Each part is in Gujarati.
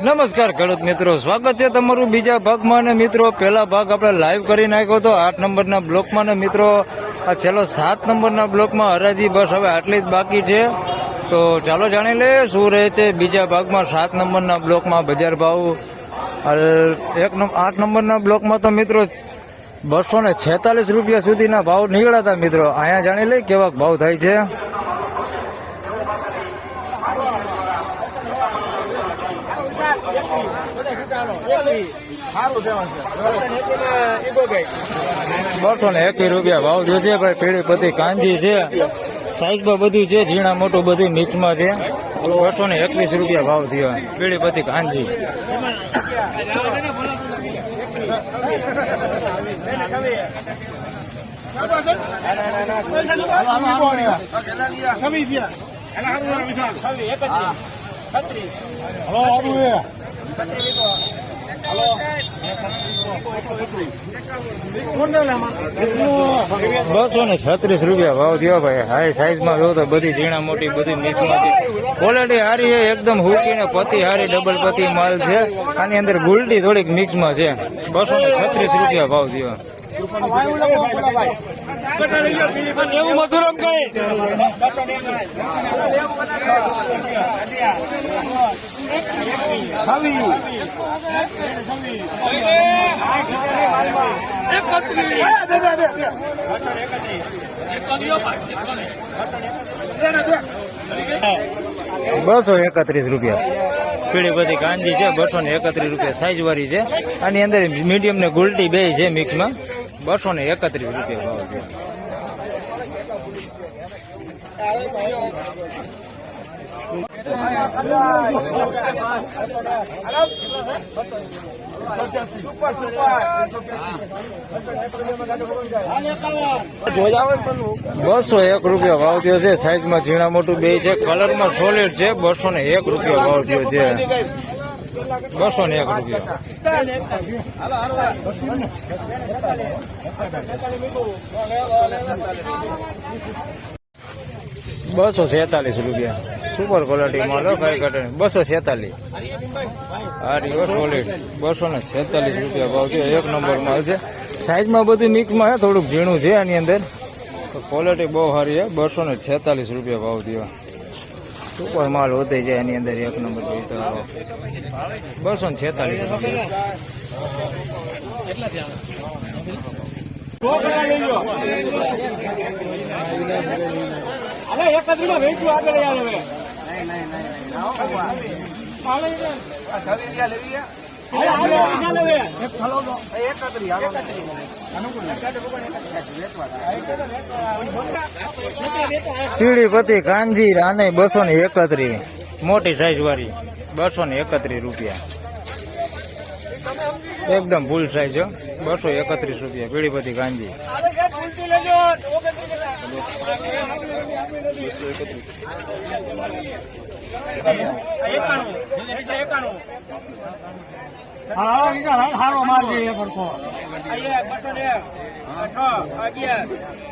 નમસ્કાર ખેડૂત મિત્રો, સ્વાગત છે તમારું બીજા ભાગમાં. અને મિત્રો, પહેલા ભાગ આપણે લાઈવ કરી નાખ્યો હતો, આઠ નંબરના બ્લોકમાં. ને મિત્રો, આ છેલ્લો સાત નંબરના બ્લોકમાં હરાજી, બસ હવે આટલી જ બાકી છે. તો ચાલો જાણી લે, શું રહે છે બીજા ભાગમાં સાત નંબરના બ્લોકમાં બજાર ભાવ. એક આઠ નંબરના બ્લોકમાં તો મિત્રો, બસો ને છેતાલીસ રૂપિયા સુધીના ભાવ નીકળ્યા હતા મિત્રો. અહીંયા જાણી લઈ કેવા ભાવ થાય છે. બસો ને એકવીસ રૂપિયા ભાવ જો ભાઈ પેઢી બધી કાંજી છે. સાઈઝમાં બધું છે ઝીણા મોટું બધું નીચમાં છે. બસો ને એકવીસ રૂપિયા ભાવ થયો. પેઢી બધી કાંજી. બસો ને છત્રીસ રૂપિયા ભાવ થયો ભાઈ. હાઈ સાઈઝમાં જો તો બધી ઝીણા મોટી, બધી છે ક્વોલિટી સારી છે, એકદમ હુકી ને પતિ હારી ડબલ પતિ માલ છે. આની અંદર ગુલટી થોડીક મિક્સમાં છે. બસો ને છત્રીસ રૂપિયા ભાવ થયો. બસો એકત્રીસ રૂપિયા. પીળી બધી કાંજી છે બસો ને એકત્રીસ રૂપિયા સાઈઝ વાળી છે. આની અંદર મીડિયમ ને ગુલટી બે છે મિક્સમાં બસો ને એકત્રીસ રૂપિયા ભાવ છે. બસો એક રૂપિયા ભાવ થયો છે. સાઈઝમાં ઝીણા મોટું બે છે. કલરમાં સોલિડ છે. બસો ને એક રૂપિયા ભાવ થયો છે. બસો ને એક રૂપિયા. બસો છેતાલીસ રૂપિયા. સુપર ક્વોલિટી માલ કઈ ઘટે બસો છેતાલીસ. રહ્યો સોલિડ બસો ને છેતાલીસ રૂપિયા ભાવ છે. એક નંબર માલ છે. સાઈઝમાં બધું મિક્સમાં છે થોડુંક ઝીણું છે આની અંદર. ક્વોલિટી બહુ સારી છે. બસો ને છેતાલીસ રૂપિયા ભાવ થયો. સુપર માલ વધે જાય એની અંદર એક નંબર તો બસો ને છેતાલીસ. ચીડી પતિ કાનજી રાને બસો ને એકત્રીસ મોટી સાઈઝ વાળી. બસો ને એકત્રીસ રૂપિયા. એકદમ ફૂલ સાઈઝ હો બસો એકત્રીસ રૂપિયા પીળી બધી ગાંધી સારો માલ છે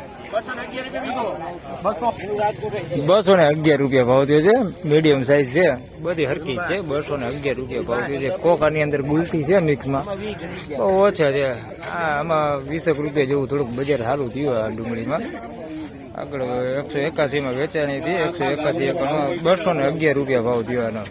બસો ને અગિયાર રૂપિયા ભાવ થયો છે. મીડિયમ સાઈઝ છે. બધી હરકી છે. બસો ને અગિયાર રૂપિયા ભાવ થયો છે. કોકાની અંદર ગુલટી છે મિક્સમાં. બહુ ઓછા છે. આમાં વીસેક રૂપિયા જેવું થોડુંક બજાર સારું થયું આ ડુંગળીમાં. આગળ એકસો એકાસી માં વેચાણી હતી. એકસો એકાસી એકમાં બસો ને અગિયાર રૂપિયા ભાવ થયો આનો.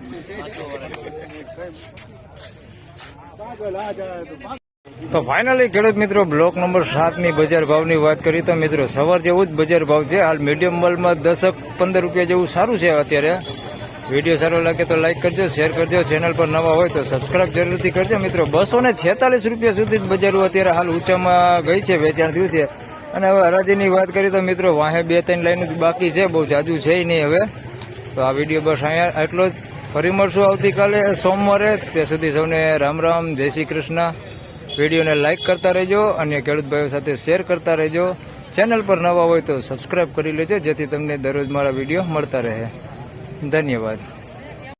તો ફાઇનલી ખેડૂત મિત્રો બ્લોક નંબર સાતની બજાર ભાવની વાત કરીએ તો મિત્રો, સવાર જેવું જ બજાર ભાવ છે. હાલ મીડિયમ માલમાં દસક પંદર રૂપિયા જેવું સારું છે અત્યારે. વીડિયો સારો લાગે તો લાઇક કરજો શેર કરજો. ચેનલ પર નવા હોય તો સબસ્ક્રાઇબ જરૂરથી કરજો. મિત્રો, બસો ને છેતાલીસ રૂપિયા સુધી જ બજારો અત્યારે હાલ ઊંચામાં ગઈ છે, વેચાણ થયું છે. અને હવે હરાજીની વાત કરીએ તો મિત્રો, વાહે બે ત્રણ લાઈન બાકી છે, બહુ જાજુ છે નહીં હવે. તો આ વીડિયો બસ અહીંયા એટલો જ. ફરી મળશું આવતીકાલે સોમવારે. ત્યાં સુધી સૌને રામ રામ, જય શ્રી કૃષ્ણ. વિડીયોને લાઇક કરતા રહેજો અને ખેડૂત ભાઈઓ સાથે શેર કરતા રહેજો. ચેનલ પર નવા હોય તો સબસ્ક્રાઈબ કરી લેજો, જેથી તમને દરરોજ મારા વીડિયો મળતા રહે. ધન્યવાદ.